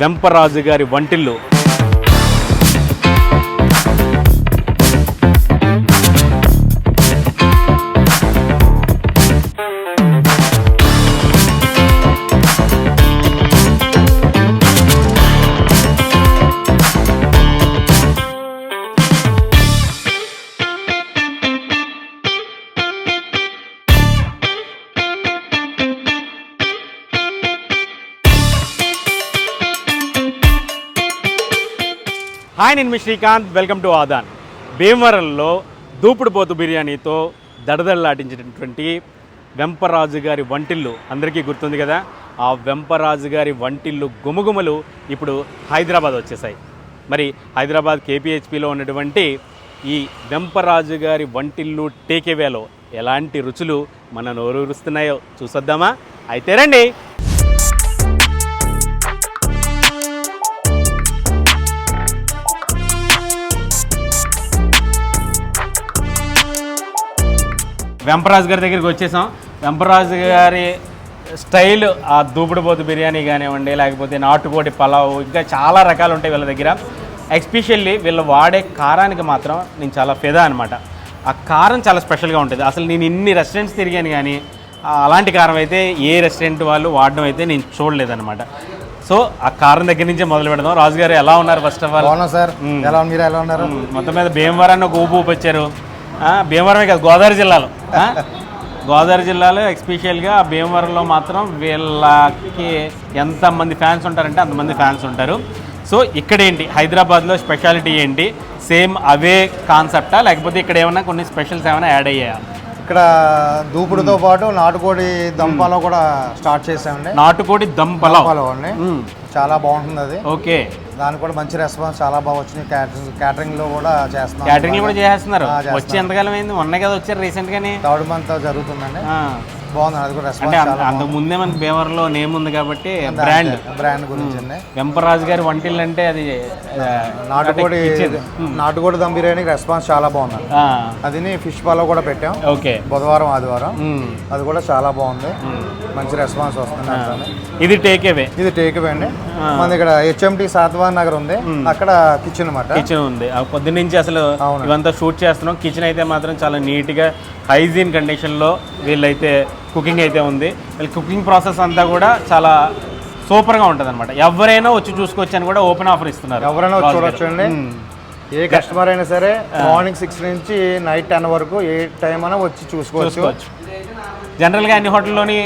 వెంపరాజు గారి వంటిల్లు. హాయ్ నేను మీ శ్రీకాంత్. Welcome to Aadan. భీమవరంలో దూపుడు పోతు బిర్యానీతో దడదడలాడించినటువంటి వెంపరాజు గారి వంటిల్లు. అందరికీ గుర్తుంది కదా ఆ వెంపరాజు గారి వంటిల్లు గుమగుమలు ఇప్పుడు హైదరాబాద్ వచ్చేసాయి. మరి హైదరాబాద్ కేపీహెచ్పిలో ఉన్నటువంటి ఈ వెంపరాజు గారి వంటిల్లు టేకేవేలో ఎలాంటి రుచులు మన నోరూరుస్తున్నాయో చూసొద్దామా? అయితే రండి వెంపరాజు గారి దగ్గరికి వచ్చేసాం. వెంపరాజు గారి స్టైల్ ఆ దూపుడుపోతు బిర్యానీ కానివ్వండి లేకపోతే నాటుకోడి పలావ్ ఇంకా చాలా రకాలు ఉంటాయి వీళ్ళ దగ్గర. ఎస్పెషల్లీ వీళ్ళు వాడే కారానికి మాత్రం నేను చాలా ఫెదా అనమాట ఆ కారం చాలా స్పెషల్గా ఉంటుంది. అసలు నేను ఇన్ని రెస్టారెంట్స్ తిరిగాను కానీ అలాంటి కారం అయితే ఏ రెస్టారెంట్ వాళ్ళు వాడడం అయితే నేను చూడలేదన్నమాట. సో ఆ కారం దగ్గర నుంచే మొదలు పెడదాం. రాజు గారు ఎలా ఉన్నారు ఫస్ట్ ఆఫ్ ఆల్ సార్. ఎలా ఉన్నారు? మీరు ఎలా ఉన్నారు? మొత్తం మీద భీమవరాన్ని ఒక ఊపు ఊపు వచ్చారు. భీమవరమే కాదు గోదావరి జిల్లాలో? గోదావరి జిల్లాలో ఎక్స్పెషియల్గా భీమవరంలో మాత్రం వీళ్ళకి ఎంతమంది ఫ్యాన్స్ ఉంటారంటే అంతమంది ఫ్యాన్స్ ఉంటారు. సో ఇక్కడ ఏంటి? హైదరాబాద్లో స్పెషాలిటీ ఏంటి? సేమ్ అవే కాన్సెప్టా? లేకపోతే ఇక్కడ ఏమైనా కొన్ని స్పెషల్స్ ఏమైనా యాడ్ అయ్యాయా? ఇక్కడ దూపుడుతో పాటు నాటుకోడి దంపాలో కూడా స్టార్ట్ చేసామండి నాటుకోడి దంపాలో. అండి. చాలా బాగుంటుంది అది. ఓకే. దానికి కూడా మంచి రెస్పాన్స్ చాలా బాగా వచ్చింది. క్యాటరింగ్ క్యాటరింగ్లో కూడా చేస్తున్నాం. క్యాటరింగ్ కూడా చేస్తున్నారు. వచ్చి ఎంతకాలం అయింది? మొన్నే కదా వచ్చారు రీసెంట్ గానీ. థర్డ్ మంత్ జరుగుతుందండి. బాగుంది. అది కూడా అంటే అంత- ముందే మనకి భీమవరంలో నేమ్ ఉంది కాబట్టి బ్రాండ్ బ్రాండ్ గురించి అండి వెంపరాజు గారి వంటిల్లు అంటే అది నాటుకోడి. నాటుకోడి దమ్ బిర్యానీకి రెస్పాన్స్ చాలా బాగుంది. అది ఫిష్ పాలో కూడా పెట్టాం. ఓకే. బుధవారం ఆదివారం. అది కూడా చాలా బాగుంది. మంచి రెస్పాన్స్ వస్తుంది. ఇది టేక్ అవే ఇది టేక్ అవే అండి. మన ఇక్కడ హెచ్ఎంటి సాత్వాన్ నగర్ ఉంది. అక్కడ కిచెన్ అన్నమాట. కిచెన్ ఉంది. ఆ పొద్దు నుంచి అసలు. ఇవంతా షూట్ చేస్తున్నాం. కిచెన్ అయితే మాత్రం చాలా నీట్గా హైజీన్ కండిషన్లో వీళ్ళైతే కుకింగ్ అయితే ఉంది. వీళ్ళ కుకింగ్ ప్రాసెస్ అంతా కూడా చాలా సూపర్గా ఉంటుంది అనమాట ఎవరైనా వచ్చి చూసుకోవచ్చు అని కూడా ఓపెన్ ఆఫర్ ఇస్తున్నారు. ఎవరైనా. చూడొచ్చు అండి. ఏ కస్టమర్ అయినా సరే మార్నింగ్ సిక్స్ నుంచి నైట్ టెన్ వరకు ఏ టైం అయినా వచ్చి చూసుకోవచ్చు. చూసుకోవచ్చు. జనరల్గా అన్ని హోటల్లోని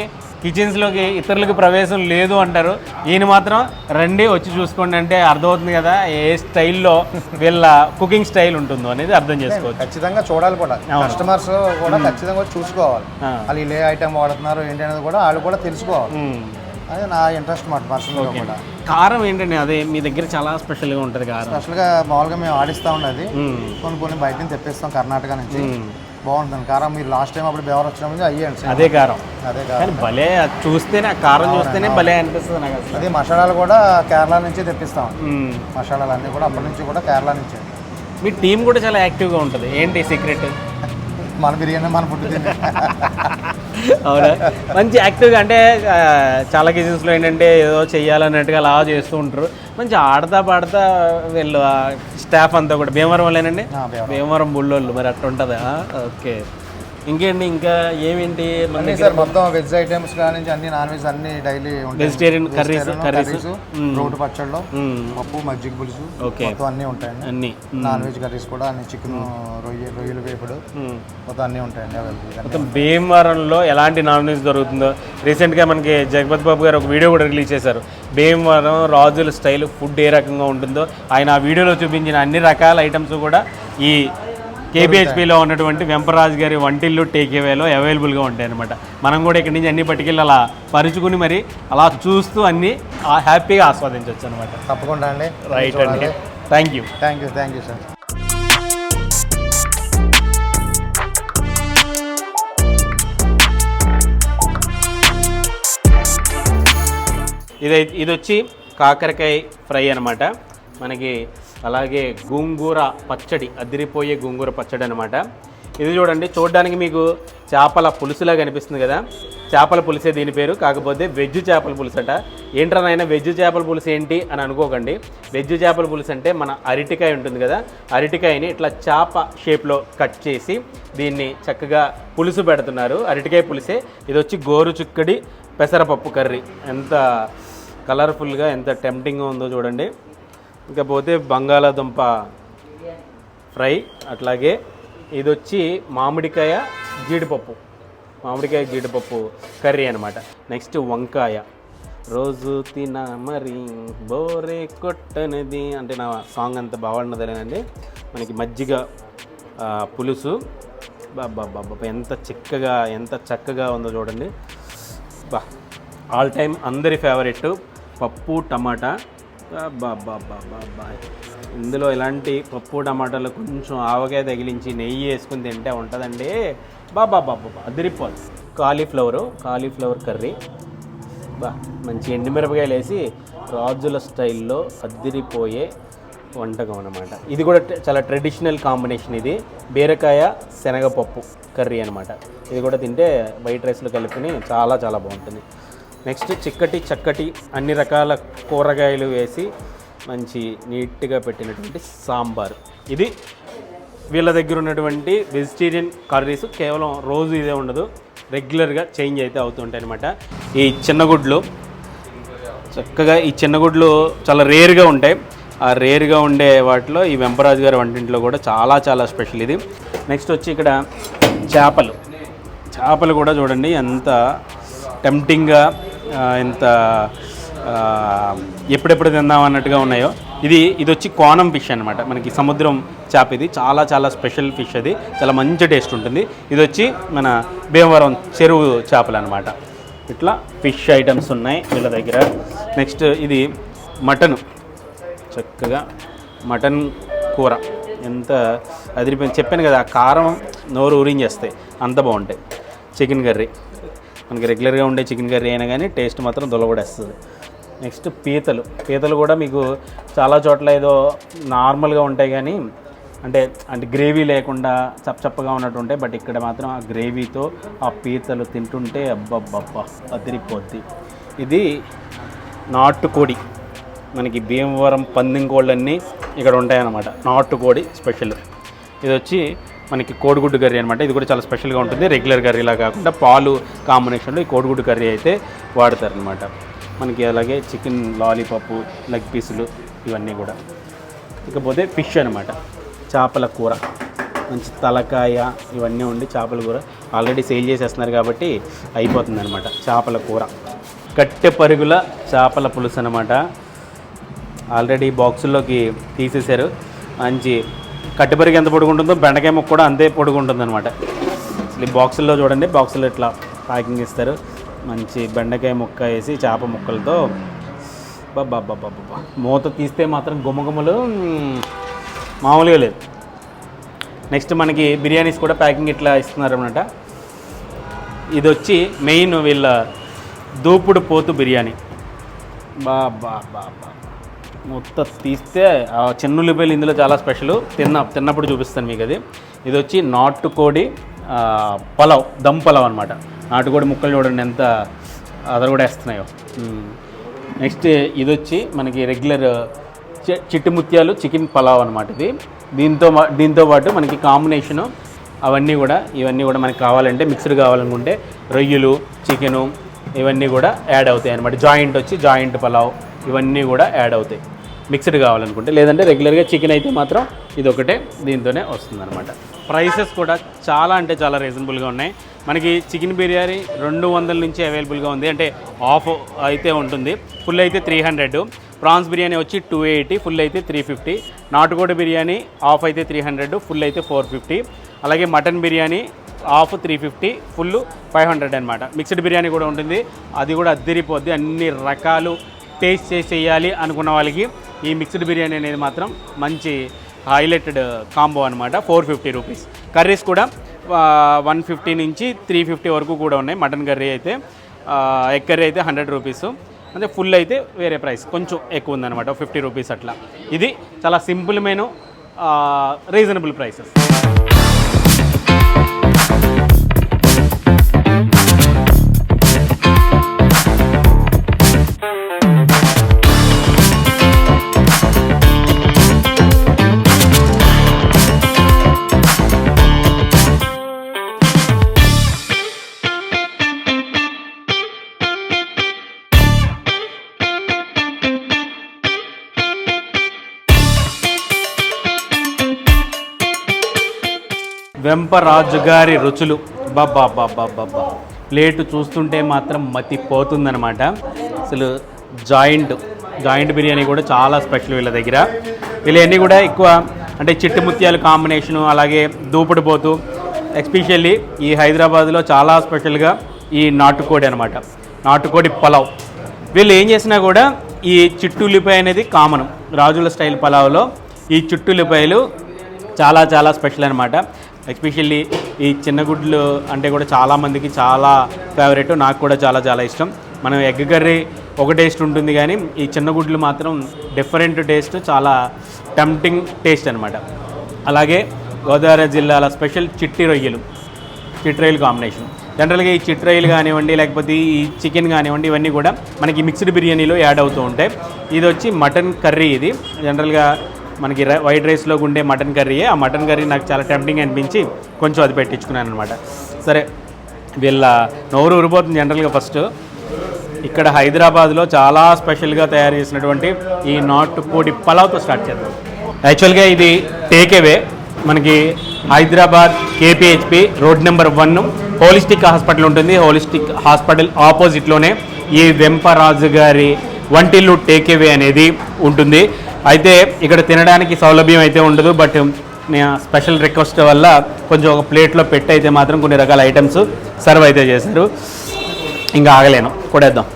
కిచెన్స్లోకి ఇతరులకు ప్రవేశం లేదు అంటారు. ఈయన మాత్రం రండి వచ్చి చూసుకోండి అంటే అర్థమవుతుంది కదా ఏ స్టైల్లో వీళ్ళ కుకింగ్ స్టైల్ ఉంటుందో అనేది అర్థం చేసుకోవచ్చు. ఖచ్చితంగా చూడాలి కూడా. కస్టమర్స్ కూడా ఖచ్చితంగా చూసుకోవాలి. వాళ్ళు ఏ ఐటమ్ వాడుతున్నారు ఏంటి అనేది కూడా వాళ్ళు కూడా తెలుసుకోవాలి. అది నా ఇంట్రెస్ట్ మాట పర్సనల్గా కూడా. కారం ఏంటండి? అదే మీ దగ్గర చాలా స్పెషల్గా ఉంటుంది కారం. స్పెషల్గా మామూలుగా మేము ఆడిస్తూ ఉన్నది మ్మ్. కొన్ని కొన్ని బయట నుంచి తెప్పిస్తాం కర్ణాటక నుంచి. బాగుంటుంది. కారం మీరు లాస్ట్ టైం అప్పుడు బెవర్ వచ్చినప్పుడు అయ్యండి అదే కారం. అదే కారం. భలే అది చూస్తేనే కారం చూస్తేనే భలే అనిపిస్తుంది నాకు అసలు. అది మసాలాలు కూడా కేరళ నుంచి తెప్పిస్తాం. మసాలాలు అన్నీ కూడా అప్పటి నుంచి కూడా కేరళ నుంచి. మీ టీం కూడా చాలా యాక్టివ్గా ఉంటుంది. ఏంటి సీక్రెట్? మన బిర్యానీ మన ఫుడ్ అవునా? మంచి యాక్టివ్గా అంటే చాలా కేజెస్లో ఏంటంటే ఏదో చెయ్యాలన్నట్టుగా అలా చేస్తూ ఉంటారు. మంచి ఆడతా పాడతా వీళ్ళు స్టాఫ్ అంతా కూడా. భీమవరం వాళ్ళేనండి. భీమవరం. బుల్లోళ్ళు మరి అట్లా ఉంటుందా ఓకే. ఇంకేంటి ఇంకా ఏమేంటి అన్నీ సార్ మొత్తం వెజ్ ఐటమ్స్ నుంచి అన్ని నాన్ వెజ్ అన్ని డైలీ ఉంటాయి. వెజిటేరియన్ కర్రీస్ కర్రీస్ రోటి పచ్చళ్ళు మ్మ్. పప్పు మజ్జిగ పులుసు ఓకే. మొత్తం అన్నీ ఉంటాయండి. అన్నీ. నాన్ వెజ్ కర్రీస్ కూడా అన్ని చికెన్ రొయ్య రొయ్యలు వేపుడు మ్మ్. మొత్తం అన్నీ ఉంటాయండి మొత్తం భీమవరంలో ఎలాంటి నాన్ వెజ్ దొరుకుతుందో. రీసెంట్గా మనకి జగపతి బాబు గారు ఒక వీడియో కూడా రిలీజ్ చేశారు. భీమవరం రాజుల స్టైల్ ఫుడ్ ఏ రకంగా ఉంటుందో. ఆయన ఆ వీడియోలో చూపించిన అన్ని రకాల ఐటమ్స్ కూడా ఈ కేబిహెచ్పిలో ఉన్నటువంటి వెంపరాజు గారి వంటిల్లు టేక్ అవేలో అవైలబుల్గా ఉంటాయి అనమాట మనం కూడా ఇక్కడి నుంచి అన్ని పట్టుకెళ్ళి అలా పరుచుకుని మరి అలా చూస్తూ అన్ని హ్యాపీగా ఆస్వాదించవచ్చు అనమాట తప్పకుండా అండి. రైట్ అండి. Thank you thank you thank you sir ఇది ఇది వచ్చి కాకరకాయ ఫ్రై అనమాట మనకి అలాగే గోంగూర పచ్చడి అదిరిపోయే గోంగూర పచ్చడి అనమాట ఇది చూడండి చూడడానికి మీకు చేపల పులుసులా కనిపిస్తుంది కదా. చేపల పులుసే దీని పేరు కాకపోతే వెజ్ చేపల పులుసు అట. ఏంట్రా నాయన వెజ్ చేపల పులుసు ఏంటి అని అనుకోకండి. వెజ్ చేపల పులుసు అంటే మన అరటికాయ ఉంటుంది కదా అరటికాయని ఇట్లా చేప షేప్లో కట్ చేసి దీన్ని చక్కగా పులుసు పెడుతున్నారు. అరటికాయ పులుసే ఇది వచ్చి గోరు చుక్కడి పెసరపప్పు కర్రీ. ఎంత కలర్ఫుల్గా ఎంత టెంప్టింగ్గా ఉందో చూడండి. ఇకపోతే బంగాళాదుంప ఫ్రై అట్లాగే ఇది వచ్చి మామిడికాయ జీడిపప్పు. మామిడికాయ జీడిపప్పు కర్రీ అనమాట నెక్స్ట్ వంకాయ. రోజు తిన మరి బోరే కొట్టనిది అంటే నా సాంగ్ అంత బాగున్నదేనండి మనకి మజ్జిగ పులుసు. బాబా బాబా ఎంత చిక్కగా ఎంత చక్కగా ఉందో చూడండి. బా ఆల్ టైమ్ అందరి ఫేవరెట్ పప్పు టమాటా. బా ఇందులో ఇలాంటి పప్పు టమాటాలు కొంచెం ఆవకాయ తగిలించి నెయ్యి వేసుకుని తింటే ఉంటుందండి. బాబా బాబా అదిరిపోదు. Cauliflower cauliflower curry. బా మంచి ఎండుమిరపకాయలు వేసి రాజుల స్టైల్లో అద్దిరిపోయే వంటకం అనమాట ఇది కూడా చాలా ట్రెడిషనల్ కాంబినేషన్ ఇది. బీరకాయ శనగపప్పు కర్రీ అనమాట ఇది కూడా తింటే వైట్ రైస్లో కలుపుకొని చాలా చాలా బాగుంటుంది. నెక్స్ట్ చిక్కటి చక్కటి అన్ని రకాల కూరగాయలు వేసి మంచి నీట్గా పెట్టినటువంటి సాంబార్. ఇది వీళ్ళ దగ్గర ఉన్నటువంటి వెజిటేరియన్ కర్రీస్ కేవలం రోజు ఇదే ఉండదు రెగ్యులర్గా చేంజ్ అయితే అవుతుంటాయి అనమాట ఈ చిన్న గుడ్లు చక్కగా ఈ చిన్న గుడ్లు చాలా రేర్గా ఉంటాయి. ఆ రేర్గా ఉండే వాటిలో ఈ వెంపరాజు గారి వంటింట్లో కూడా చాలా చాలా స్పెషల్ ఇది. నెక్స్ట్ వచ్చి ఇక్కడ చేపలు. చేపలు కూడా చూడండి ఎంత టెంప్టింగ్గా ఇంత ఎంత ఎప్పుడెప్పుడు తిందాం అన్నట్టుగా ఉన్నాయో. ఇది ఇది వచ్చి కోనం ఫిష్ అనమాట మనకి సముద్రం చేప ఇది. చాలా చాలా స్పెషల్ ఫిష్ అది. చాలా మంచి టేస్ట్ ఉంటుంది. ఇది వచ్చి మన భీమవరం చెరువు చేపలు అనమాట ఇట్లా ఫిష్ ఐటమ్స్ ఉన్నాయి వీళ్ళ దగ్గర. నెక్స్ట్ ఇది మటన్. చక్కగా మటన్ కూర. ఎంత అదిరిపోయింది. చెప్పాను కదా ఆ కారం నోరు ఊరించేస్తాయి. అంత బాగుంటాయి. Chicken curry. మనకి రెగ్యులర్గా ఉండే చికెన్ కర్రీ అయినా కానీ టేస్ట్ మాత్రం దొలగొడేస్తుంది. నెక్స్ట్ పీతలు. పీతలు కూడా మీకు చాలా చోట్ల ఏదో నార్మల్గా ఉంటాయి కానీ అంటే అంటే గ్రేవీ లేకుండా చప్పచప్పగా ఉన్నట్టు ఉంటాయి బట్ ఇక్కడ మాత్రం ఆ గ్రేవీతో ఆ పీతలు తింటుంటే అబ్బబ్బబ్బా అదిరిపోద్ది. ఇది నాటుకోడి. మనకి భీమవరం పందెం కోళ్ళన్నీ ఇక్కడ ఉంటాయన్నమాట. నాటుకోడి స్పెషల్. ఇది వచ్చి మనకి కోడిగుడ్డు కర్రీ అనమాట ఇది కూడా చాలా స్పెషల్గా ఉంటుంది. రెగ్యులర్ కర్రీలా కాకుండా పాలు కాంబినేషన్లో ఈ కోడిగుడ్డు కర్రీ అయితే వాడతారనమాట మనకి అలాగే చికెన్ లాలీపాప్ లెగ్ పీసులు ఇవన్నీ కూడా. ఇకపోతే ఫిష్ అనమాట చేపల కూర. మంచి తలకాయ ఇవన్నీ ఉండి చేపల కూర. ఆల్రెడీ సేల్ చేసేస్తున్నారు కాబట్టి అయిపోతుంది అనమాట చేపల కూర. కట్టె పరుగుల చేపల పులుసు అనమాట ఆల్రెడీ బాక్సుల్లోకి తీసేశారు. మంచి కట్టెపరిగి ఎంత పొడుగుంటుందో బెండకాయ ముక్క కూడా అంతే పొడుగుంటుంది అనమాట అసలు ఈ బాక్సుల్లో చూడండి బాక్సుల్లో ఇట్లా ప్యాకింగ్ ఇస్తారు. మంచి బెండకాయ ముక్క వేసి చేప ముక్కలతో బాబా బాబా బాబా మూత తీస్తే మాత్రం గుమ్మగుమ్మలు మామూలుగా లేదు. నెక్స్ట్ మనకి బిర్యానీస్ కూడా ప్యాకింగ్ ఇట్లా ఇస్తున్నారు అనమాట ఇది వచ్చి మెయిన్ వీళ్ళ దూపుడు పోతు బిర్యానీ. బా బా బా బా. మొత్తం తీస్తే ఆ చిన్న ఉల్లిపాయలు ఇందులో చాలా స్పెషల్ తిన్న తిన్నప్పుడు చూపిస్తాను మీకు అది. ఇది వచ్చి నాటుకోడి పలావ్ దమ్ పలావ్ అనమాట నాటుకోడి ముక్కలు చూడండి ఎంత అదర్ కూడా వేస్తున్నాయో. నెక్స్ట్ ఇది వచ్చి మనకి రెగ్యులర్ చి- చిట్టి ముత్యాలు చికెన్ పలావ్ అనమాట ఇది. దీంతో దీంతో పాటు మనకి కాంబినేషను అవన్నీ కూడా ఇవన్నీ కూడా మనకి కావాలంటే మిక్స్డ్ కావాలనుకుంటే రొయ్యలు చికెను ఇవన్నీ కూడా యాడ్ అవుతాయి అనమాట జాయింట్ వచ్చి జాయింట్ పలావ్ ఇవన్నీ కూడా యాడ్ అవుతాయి. మిక్స్డ్ కావాలనుకుంటే లేదంటే రెగ్యులర్గా చికెన్ అయితే మాత్రం ఇది ఒకటే దీంతోనే వస్తుందన్నమాట. ప్రైసెస్ కూడా చాలా అంటే చాలా రీజనబుల్గా ఉన్నాయి. మనకి చికెన్ బిర్యానీ రెండు వందల నుంచి అవైలబుల్గా ఉంది. అంటే ఆఫ్ అయితే ఉంటుంది. ఫుల్ అయితే త్రీ హండ్రెడ్ ప్రాన్స్ బిర్యానీ వచ్చి టూ ఎయిటీ ఫుల్ అయితే త్రీ ఫిఫ్టీ నాటుకోడి బిర్యానీ ఆఫ్ అయితే త్రీ హండ్రెడ్ ఫుల్ అయితే ఫోర్ ఫిఫ్టీ అలాగే mutton biryani half three fifty full five hundred అనమాట మిక్స్డ్ బిర్యానీ కూడా ఉంటుంది. అది కూడా అద్దరిపోద్ది. అన్ని రకాలు టేస్ట్ చేసి చేయాలి అనుకున్న వాళ్ళకి ఈ మిక్స్డ్ బిర్యానీ అనేది మాత్రం మంచి హైలైటెడ్ కాంబో అనమాట ఫోర్ ఫిఫ్టీ రూపీస్ కర్రీస్ కూడా వన్ ఫిఫ్టీ నుంచి త్రీ ఫిఫ్టీ వరకు కూడా ఉన్నాయి. మటన్ కర్రీ అయితే ఎగ్ కర్రీ అయితే హండ్రెడ్ రూపీస్ అంటే ఫుల్ అయితే వేరే ప్రైస్ కొంచెం ఎక్కువ ఉందన్నమాట. ఫిఫ్టీ రూపీస్ అట్లా. ఇది చాలా simple menu reasonable prices Vemparaju గారి రుచులు బాబా బాబా బాబా ప్లేట్ చూస్తుంటే మాత్రం మతి పోతుందనమాట అసలు జాయింట్ జాయింట్ బిర్యానీ కూడా చాలా స్పెషల్ వీళ్ళ దగ్గర. వీళ్ళన్నీ కూడా ఎక్కువ అంటే చిట్టు ముత్యాలు కాంబినేషను అలాగే దూపుడు పోతూ ఎస్పెషల్లీ ఈ హైదరాబాద్లో చాలా స్పెషల్గా ఈ నాటుకోడి అనమాట నాటుకోడి పలావ్. వీళ్ళు ఏం చేసినా కూడా ఈ చిట్టుల్లిపాయ అనేది కామన్. రాజుల స్టైల్ పలావ్లో ఈ చిట్టుల్లిపాయలు చాలా చాలా స్పెషల్ అనమాట ఎస్పెషల్లీ ఈ చిన్న గుడ్లు అంటే కూడా చాలా మందికి చాలా ఫేవరెట్ నాకు కూడా చాలా చాలా ఇష్టం. మనం ఎగ్ కర్రీ ఒక టేస్ట్ ఉంటుంది కానీ ఈ చిన్న గుడ్లు మాత్రం డిఫరెంట్ టేస్ట్ చాలా టెంప్టింగ్ టేస్ట్ అనమాట అలాగే గోదావరి జిల్లాల స్పెషల్ చిట్టి రొయ్యలు చిట్టి రొయ్యలు కాంబినేషన్. జనరల్గా ఈ చిట్రైల్ కానివ్వండి లేకపోతే ఈ చికెన్ కానివ్వండి ఇవన్నీ కూడా మనకి మిక్స్డ్ బిర్యానీలో యాడ్ అవుతూ ఉంటాయి. ఇది వచ్చి మటన్ కర్రీ ఇది. జనరల్గా మనకి వైట్ రైస్లో ఉండే మటన్ కర్రీయే ఆ మటన్ కర్రీ నాకు చాలా టెంప్టింగ్ అనిపించి కొంచెం అది పెట్టించుకున్నాను అనమాట సరే వీళ్ళ నోరు ఊరిపోతుంది జనరల్గా ఫస్ట్. ఇక్కడ హైదరాబాద్లో చాలా స్పెషల్గా తయారు చేసినటువంటి ఈ నాటుకోడి పలావ్తో స్టార్ట్ చేద్దాం. యాక్చువల్గా ఇది టేకేవే మనకి Hyderabad KPHB road number one holistic hospital ఉంటుంది. హోలిస్టిక్ హాస్పిటల్ ఆపోజిట్లోనే ఈ వెంపరాజు గారి వంటిల్లు టేకేవే అనేది ఉంటుంది. అయితే ఇక్కడ తినడానికి సౌలభ్యం అయితే ఉండదు బట్ స్పెషల్ రిక్వెస్ట్ వల్ల కొంచెం ఒక ప్లేట్లో పెట్టి అయితే మాత్రం కొన్ని రకాల ఐటమ్స్ సర్వ్ అయితే చేశారు. ఇంకా ఆగలేను. కొడేద్దాం.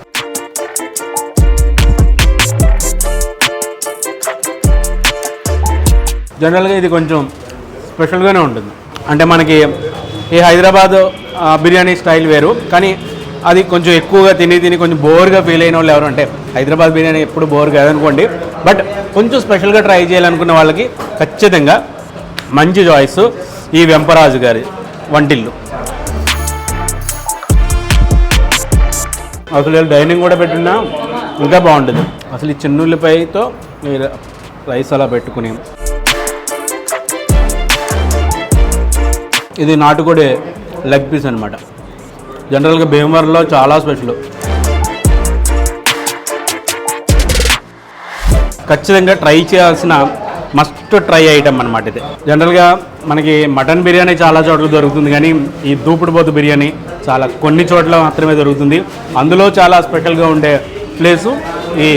జనరల్గా ఇది కొంచెం స్పెషల్గానే ఉంటుంది. అంటే మనకి ఈ హైదరాబాద్ బిర్యానీ స్టైల్ వేరు. కానీ అది కొంచెం ఎక్కువగా తిని తిని కొంచెం బోర్గా ఫీల్ అయిన వాళ్ళు ఎవరు అంటే హైదరాబాద్ బిర్యానీ ఎప్పుడు బోర్ కాదనుకోండి. బట్ కొంచెం స్పెషల్గా ట్రై చేయాలనుకున్న వాళ్ళకి ఖచ్చితంగా మంచి చాయిస్ ఈ వెంపరాజు గారి వంటిల్లు. అసలు డైనింగ్ కూడా పెట్టినా ఇంకా బాగుంటుంది. అసలు ఈ చిన్నుల్లిపాయతో మీరు రైస్ అలా పెట్టుకుని. ఇది నాటుకోడే లెగ్ పీస్ అనమాట జనరల్గా భీమవరంలో చాలా స్పెషల్. ఖచ్చితంగా ట్రై చేయాల్సిన మస్ట్ ట్రై ఐటమ్ అనమాట ఇది. జనరల్గా మనకి మటన్ బిర్యానీ చాలా చోట్ల దొరుకుతుంది కానీ ఈ దూపుడు బొద్దు బిర్యానీ చాలా కొన్ని చోట్ల మాత్రమే దొరుకుతుంది. అందులో చాలా స్పెషల్గా ఉండే ప్లేసు ఈ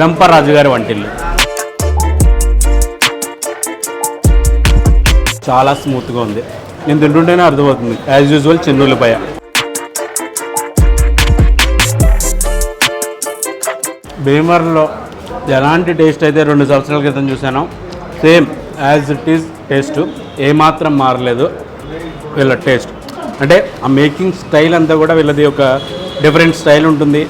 గంపరాజు గారి వంటిల్లు. చాలా స్మూత్గా ఉంది. నేను తింటుంటేనే అర్థమవుతుంది. As usual చిన్నులపాయ. భీమర్లో ఎలాంటి టేస్ట్ అయితే రెండు సంవత్సరాల క్రితం చూశాను same as it is taste ఏమాత్రం మారలేదు వీళ్ళ టేస్ట్. అంటే ఆ మేకింగ్ స్టైల్ అంతా కూడా వీళ్ళది ఒక డిఫరెంట్ స్టైల్ ఉంటుంది.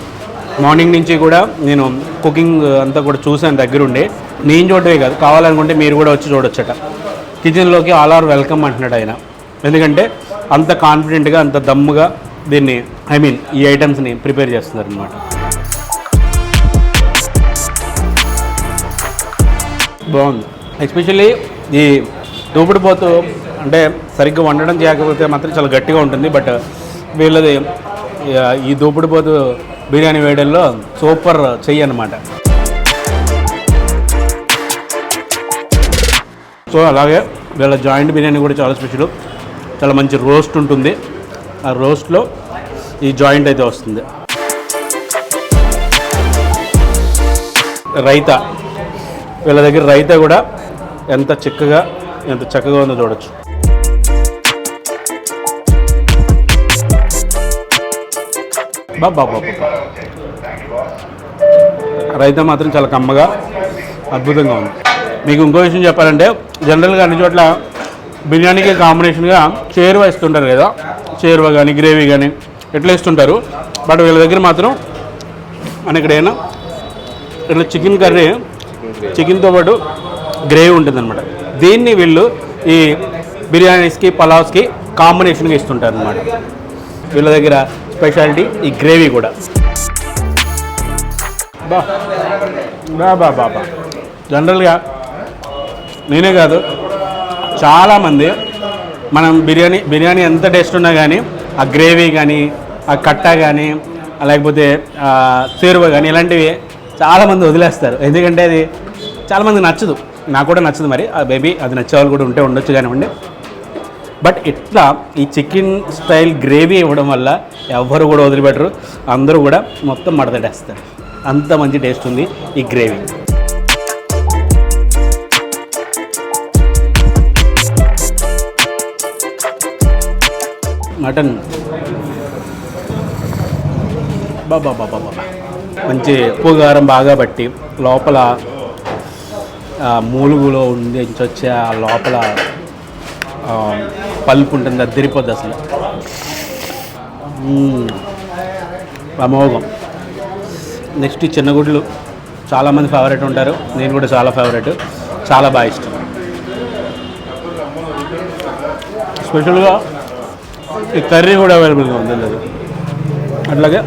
మార్నింగ్ నుంచి కూడా నేను కుకింగ్ అంతా కూడా చూశాను దగ్గరుండి. నేను చూడటమే కాదు కావాలనుకుంటే మీరు కూడా వచ్చి చూడొచ్చట. కిచెన్లోకి ఆల్ ఆర్ వెల్కమ్ అంటున్నాడు ఆయన. ఎందుకంటే అంత కాన్ఫిడెంట్గా అంత దమ్ముగా దీన్ని ఐ మీన్ ఈ ఐటమ్స్ని ప్రిపేర్ చేస్తున్నారు అనమాట బాగుంది. ఎస్పెషల్లీ ఈ దూపుడు పోతు అంటే సరిగ్గా వండడం చేయకపోతే మాత్రం చాలా గట్టిగా ఉంటుంది. బట్ వీళ్ళది ఈ దూపుడు పోతు బిర్యానీ వేయడంలో సూపర్ చెయ్యి అనమాట సో అలాగే వీళ్ళ జాయింట్ బిర్యానీ కూడా చాలా స్పెషల్. చాలా మంచి రోస్ట్ ఉంటుంది. ఆ రోస్ట్లో ఈ జాయింట్ అయితే వస్తుంది. రైతా. వీళ్ళ దగ్గర రైతా కూడా ఎంత చిక్కగా ఎంత చక్కగా ఉందో చూడొచ్చు. బాబా రైతా మాత్రం చాలా కమ్మగా అద్భుతంగా ఉంది. మీకు ఇంకో విషయం చెప్పాలంటే జనరల్గా అన్ని చోట్ల బిర్యానీకి కాంబినేషన్గా చేరువ ఇస్తుంటారు కదా. చేరువ కానీ గ్రేవీ కానీ ఎట్లా ఇస్తుంటారు. బట్ వీళ్ళ దగ్గర మాత్రం మన ఇక్కడ ఏమైనా ఇట్లా చికెన్ కర్రీ చికెన్తో పాటు గ్రేవీ ఉంటుంది అనమాట దీన్ని వీళ్ళు ఈ బిర్యానీస్కి పలావ్స్కి కాంబినేషన్గా ఇస్తుంటారు అనమాట వీళ్ళ దగ్గర స్పెషాలిటీ ఈ గ్రేవీ కూడా. బా. బా బా బా జనరల్గా నేనే కాదు చాలామంది మనం బిర్యానీ బిర్యానీ ఎంత టేస్ట్ ఉన్నా కానీ ఆ గ్రేవీ కానీ ఆ కట్ట కానీ లేకపోతే సేరువ కానీ ఇలాంటివి చాలామంది వదిలేస్తారు. ఎందుకంటే అది చాలామంది నచ్చదు. నాకు కూడా నచ్చదు మరి. మేబీ అది నచ్చేవాళ్ళు కూడా ఉంటే ఉండొచ్చు కానివ్వండి. బట్ ఇట్లా ఈ చికెన్ స్టైల్ గ్రేవీ ఇవ్వడం వల్ల ఎవ్వరు కూడా వదిలిపెట్టరు. అందరూ కూడా మొత్తం మడతడేస్తారు అంత మంచి టేస్ట్ ఉంది ఈ గ్రేవీ. మటన్. బాబా బాబా బాబా మంచి ఉప్పు కారం బాగా పట్టి లోపల మూలుగులో ఉండి వచ్చే ఆ లోపల పల్పు ఉంటుంది అది అసలు. అమోఘం. నెక్స్ట్ ఈ చిన్నగుడ్లు చాలామంది ఫేవరెట్ ఉంటారు. నేను కూడా చాలా ఫేవరెట్. చాలా బాగా ఇష్టం. స్పెషల్గా ఈ కర్రీ కూడా అవైలబుల్గా ఉంది అది అట్లాగే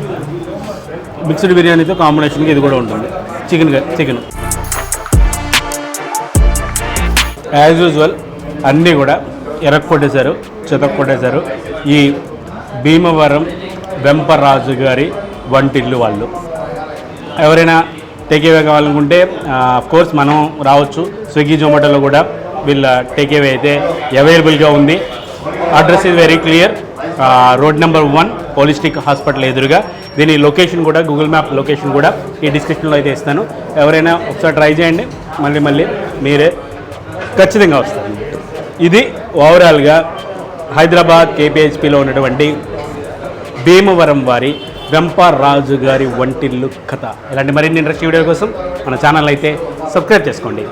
మిక్స్డ్ బిర్యానీతో కాంబినేషన్కి ఇది కూడా ఉంటుంది. Chicken chicken. యాజ్ యూజువల్ అన్నీ కూడా ఎరక్కొట్టేశారు చెతక్కొట్టేశారు. ఈ భీమవరం వెంపరాజు గారి వంటిల్లు వాళ్ళు. ఎవరైనా టేకేవే కావాలనుకుంటే కోర్స్ మనం రావచ్చు. స్విగ్గీ జొమాటోలో కూడా వీళ్ళ టేకేవే అయితే అవైలబుల్గా ఉంది. Address is very clear road number one holistic hospital ఎదురుగా. దీని లొకేషన్ కూడా గూగుల్ మ్యాప్ లొకేషన్ కూడా ఈ డిస్క్రిప్షన్లో అయితే ఇస్తాను. ఎవరైనా ఒకసారి ట్రై చేయండి. మళ్ళీ మళ్ళీ మీరే ఖచ్చితంగా వస్తుంది ఇది ఓవరాల్గా హైదరాబాద్ కేపీహెచ్పిలో ఉన్నటువంటి భీమవరం వారి వెంపరాజు గారి వంటిల్లు కథ. ఇలాంటి మరిన్ని ఇంట్రెస్ట్ వీడియో కోసం మన ఛానల్ అయితే సబ్స్క్రైబ్ చేసుకోండి.